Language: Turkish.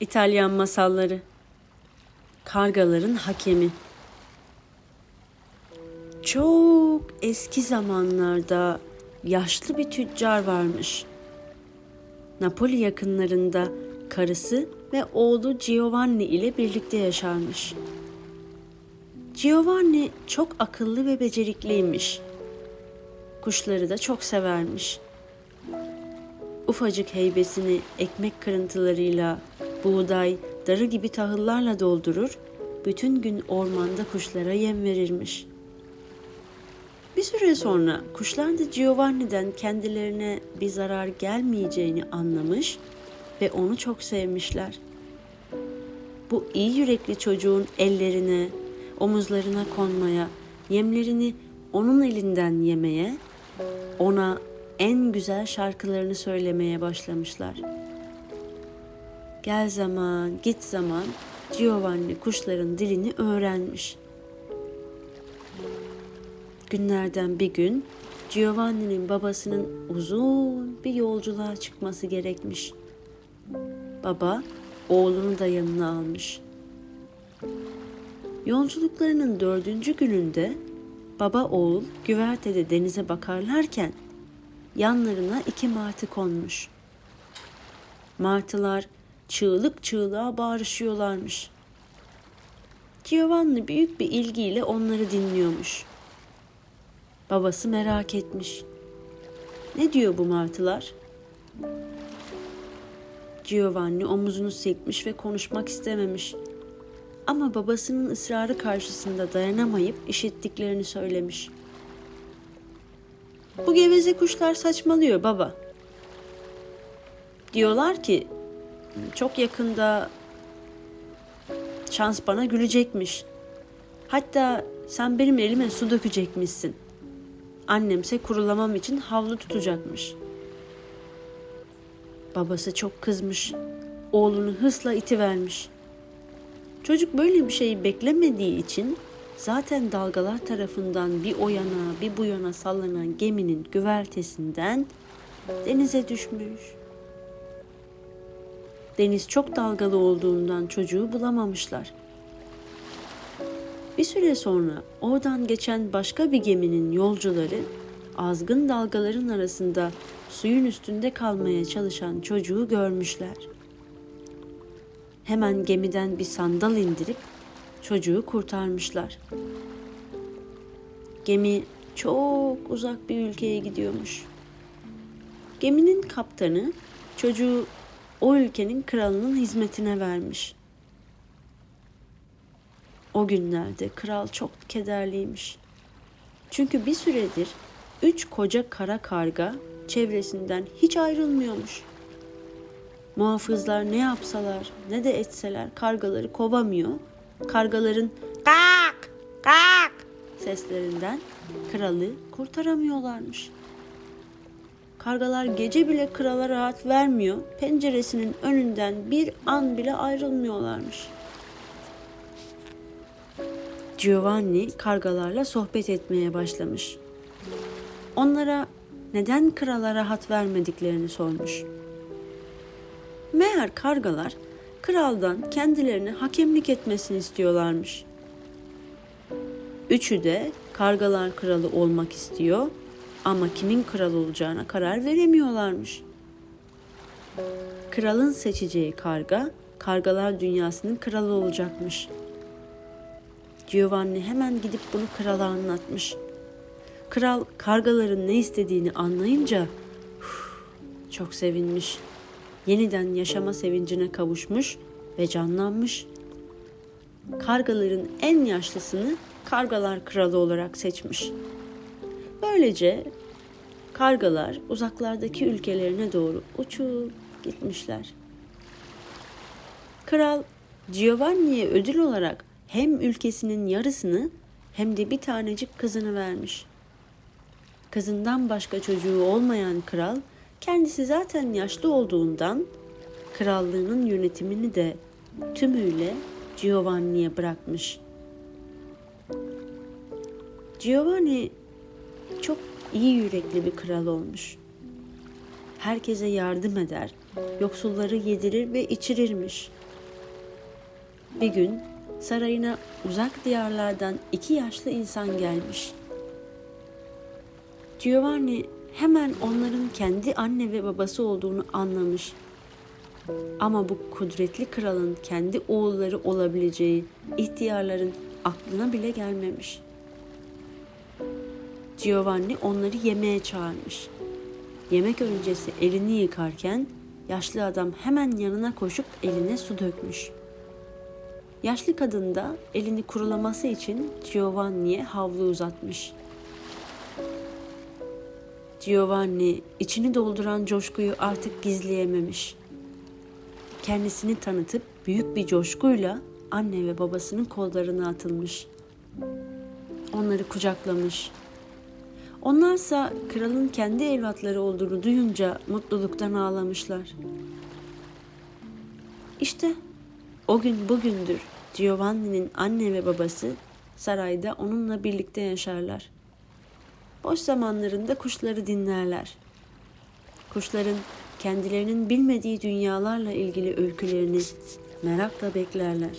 İtalyan masalları. Kargaların hakemi. Çok eski zamanlarda yaşlı bir tüccar varmış. Napoli yakınlarında karısı ve oğlu Giovanni ile birlikte yaşarmış. Giovanni çok akıllı ve becerikliymiş. Kuşları da çok severmiş. Ufacık heybesini ekmek kırıntılarıyla, buğday, darı gibi tahıllarla doldurur, bütün gün ormanda kuşlara yem verirmiş. Bir süre sonra kuşlar da Giovanni'den kendilerine bir zarar gelmeyeceğini anlamış ve onu çok sevmişler. Bu iyi yürekli çocuğun ellerine, omuzlarına konmaya, yemlerini onun elinden yemeye, ona en güzel şarkılarını söylemeye başlamışlar. Gel zaman, git zaman Giovanni kuşların dilini öğrenmiş. Günlerden bir gün Giovanni'nin babasının uzun bir yolculuğa çıkması gerekmiş. Baba oğlunu da yanına almış. Yolculuklarının dördüncü gününde baba oğul güvertede denize bakarlarken yanlarına iki martı konmuş. Martılar çığlık çığlığa bağırışıyorlarmış. Giovanni büyük bir ilgiyle onları dinliyormuş. Babası merak etmiş. Ne diyor bu martılar? Giovanni omuzunu silkmiş ve konuşmak istememiş. Ama babasının ısrarı karşısında dayanamayıp işittiklerini söylemiş. Bu geveze kuşlar saçmalıyor baba. Diyorlar ki çok yakında şans bana gülecekmiş. Hatta sen benim elime su dökecekmişsin. Annemse kurulamam için havlu tutacakmış. Babası çok kızmış. Oğlunu hırsla itivermiş. Çocuk böyle bir şeyi beklemediği için zaten dalgalar tarafından bir o yana bir bu yana sallanan geminin güvertesinden denize düşmüş. Deniz çok dalgalı olduğundan çocuğu bulamamışlar. Bir süre sonra oradan geçen başka bir geminin yolcuları azgın dalgaların arasında suyun üstünde kalmaya çalışan çocuğu görmüşler. Hemen gemiden bir sandal indirip çocuğu kurtarmışlar. Gemi çok uzak bir ülkeye gidiyormuş. Geminin kaptanı çocuğu o ülkenin kralının hizmetine vermiş. O günlerde kral çok kederliymiş. Çünkü bir süredir üç koca kara karga çevresinden hiç ayrılmıyormuş. Muhafızlar ne yapsalar ne de etseler kargaları kovamıyor. Kargaların kak kak seslerinden kralı kurtaramıyorlarmış. Kargalar gece bile krala rahat vermiyor. Penceresinin önünden bir an bile ayrılmıyorlarmış. Giovanni kargalarla sohbet etmeye başlamış. Onlara neden krala rahat vermediklerini sormuş. Meğer kargalar kraldan kendilerine hakemlik etmesini istiyorlarmış. Üçü de kargalar kralı olmak istiyor ama kimin kral olacağına karar veremiyorlarmış. Kralın seçeceği karga, kargalar dünyasının kralı olacakmış. Giovanni hemen gidip bunu krala anlatmış. Kral kargaların ne istediğini anlayınca çok sevinmiş. Yeniden yaşama sevincine kavuşmuş ve canlanmış. Kargaların en yaşlısını kargalar kralı olarak seçmiş. Böylece kargalar uzaklardaki ülkelerine doğru uçup gitmişler. Kral Giovanni'ye ödül olarak hem ülkesinin yarısını hem de bir tanecik kızını vermiş. Kızından başka çocuğu olmayan kral kendisi zaten yaşlı olduğundan krallığının yönetimini de tümüyle Giovanni'ye bırakmış. Giovanni çok iyi yürekli bir kral olmuş. herkese yardım eder, yoksulları yedirir ve içirirmiş. Bir gün sarayına uzak diyarlardan iki yaşlı insan gelmiş. Giovanni hemen onların kendi anne ve babası olduğunu anlamış. Ama bu kudretli kralın kendi oğulları olabileceği ihtiyarların aklına bile gelmemiş. Giovanni onları yemeğe çağırmış. Yemek öncesi elini yıkarken yaşlı adam hemen yanına koşup eline su dökmüş. Yaşlı kadın da elini kurulaması için Giovanni'ye havlu uzatmış. Giovanni içini dolduran coşkuyu artık gizleyememiş. Kendisini tanıtıp büyük bir coşkuyla anne ve babasının kollarına atılmış. Onları kucaklamış. Onlarsa kralın kendi evlatları olduğunu duyunca mutluluktan ağlamışlar. İşte o gün bugündür Giovanni'nin anne ve babası sarayda onunla birlikte yaşarlar. Boş zamanlarında kuşları dinlerler. Kuşların kendilerinin bilmediği dünyalarla ilgili öykülerini merakla beklerler.